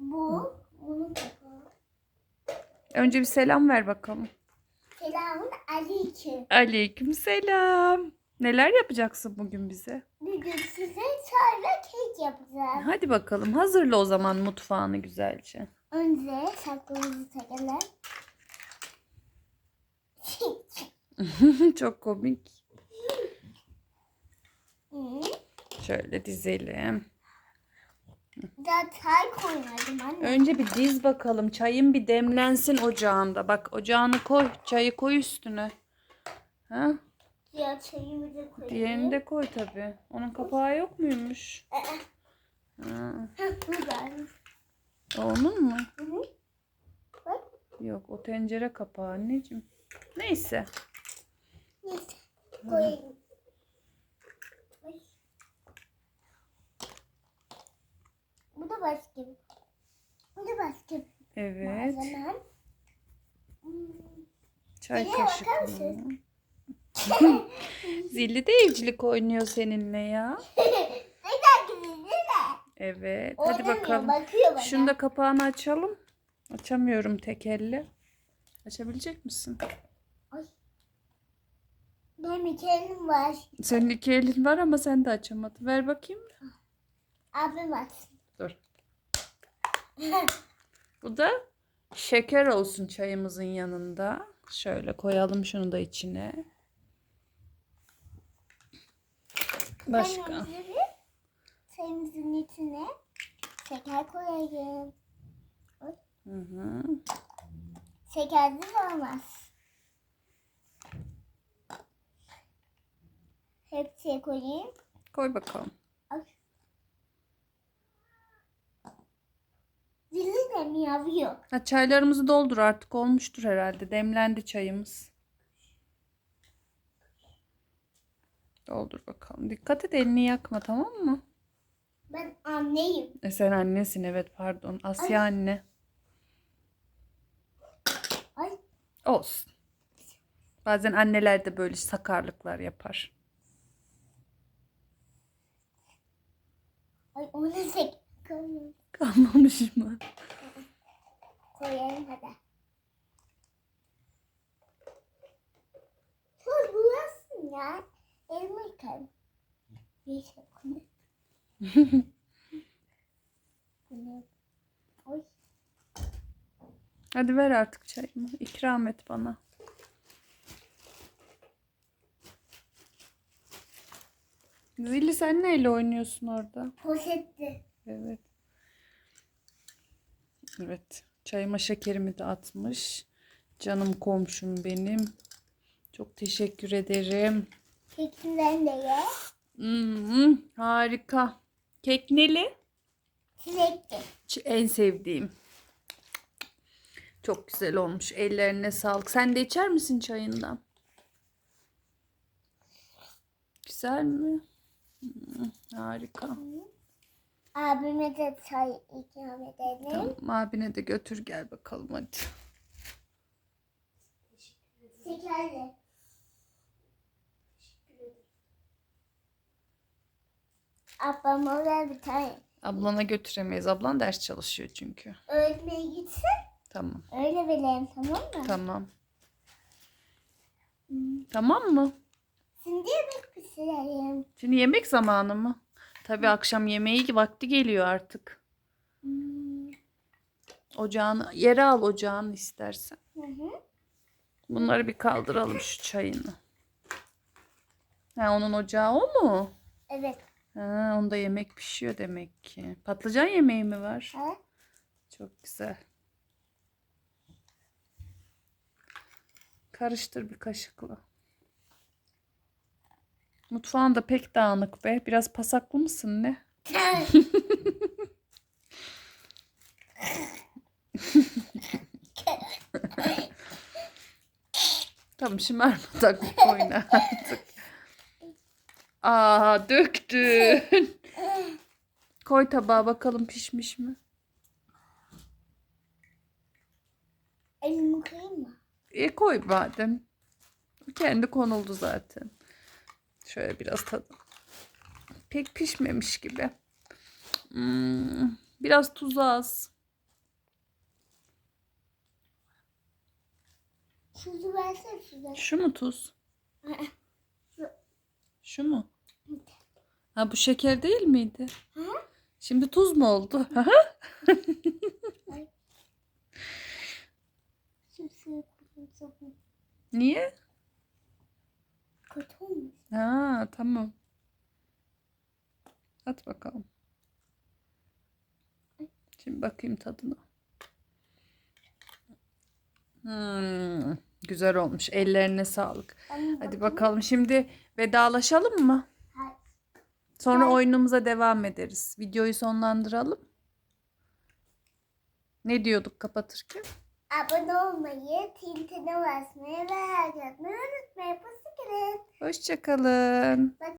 Bu. Önce bir selam ver bakalım. Selamun aleyküm. Aleyküm selam. Neler yapacaksın bugün bize? Bugün size çay ve kek yapacağım. Hadi bakalım hazırla o zaman mutfağını güzelce. Önce saklımızı takalım. Çok komik. Şöyle dizelim. Daha çay koymadım anne. Önce bir diz bakalım. Çayın bir demlensin ocağında. Bak ocağını koy. Çayı koy üstüne. Ha? Diğer çayımı da koyayım. Diğerini de koy tabii. Onun kapağı yok muymuş? Aa, Ha. heh, bu. O Onun mu? Hı hı. Bak. Yok o tencere kapağı anneciğim. Neyse. Neyse. Koyayım. Ay. Bu da başka. Bu da başka bir Evet. malzemem. Hmm. Çay kaşığı. mısın? Zilli de evcilik oynuyor seninle ya. Evet. Hadi Oynamıyor, bakalım. Şunu da kapağını açalım. Açamıyorum tek elle. Açabilecek misin? Ay. Benim iki elim var. Senin iki elin var ama sen de açamadın. Ver bakayım. Abim açsın. Dur. Bu da şeker olsun çayımızın yanında. Şöyle koyalım şunu da içine. Başka. Çayımızın içine şeker koyayım. Hı hı. Şekersiz olmaz. Hepsiye koyayım. Koy bakalım. Ay. De miyavıyor. Ha, çaylarımızı doldur artık olmuştur herhalde. Demlendi çayımız. Doldur bakalım. Dikkat et elini yakma tamam mı? Ben anneyim. E sen annesin evet pardon. Asya anne. Ay Olsun. Bazen anneler de böyle sakarlıklar yapar. ay onu koyayım. Kalmamış mı? Koyayım hadi. Dur burasın ya. Elimi yıkarım. Bir şey. Hadi ver artık çayımı. İkram et bana. Zilli sen neyle oynuyorsun orada? Poşetti. Evet. Evet. Çayıma şekerimi de atmış. Canım komşum benim. Çok teşekkür ederim. Kekinden de ye. Hmm, harika. Kek neli? Çilekli. En sevdiğim. Çok güzel olmuş. Ellerine sağlık. Sen de içer misin çayından? Güzel mi? Hmm, harika. Abime de çay ikram edelim. Tamam abine de götür gel bakalım hadi. Şekerli. Ablama ver bir tane. Ablana götüremeyiz. Ablan ders çalışıyor çünkü. Öğretmeye gitsin. Tamam. Öyle vereyim tamam mı? Tamam. Tamam mı? Şimdi yemek pişirelim. Şimdi yemek zamanı mı? Tabii akşam yemeği vakti geliyor artık. Ocağını yere al ocağını istersen. Bunları bir kaldıralım şu çayını. Ha onun ocağı o mu? Evet. Ha onda yemek pişiyor demek ki. Patlıcan yemeği mi var? Ha? Çok güzel. Karıştır bir kaşıkla. Mutfağın da pek dağınık be. Biraz pasaklı mısın ne? Tamam şımarmadan oyna artık. Aa döktün. Koy tabağa bakalım pişmiş mi? Elimi koyayım mı? E koy madem. Kendi konuldu zaten. Şöyle biraz tadı. Pek pişmemiş gibi. Hmm, biraz tuz az. Tuzu versene. Şu mu tuz? Şu mu? Ha bu şeker değil miydi? Şimdi tuz mu oldu? Niye? Kötü olmuş. Ha tamam. At bakalım. Şimdi bakayım tadına. Hmm, güzel olmuş. Ellerine sağlık. Hadi bakalım şimdi vedalaşalım mı? Sonra oyunumuza devam ederiz. Videoyu sonlandıralım. Ne diyorduk kapatırken? Abone olmayı, tintine basmayı ve her unutmayın. Hoşçakalın.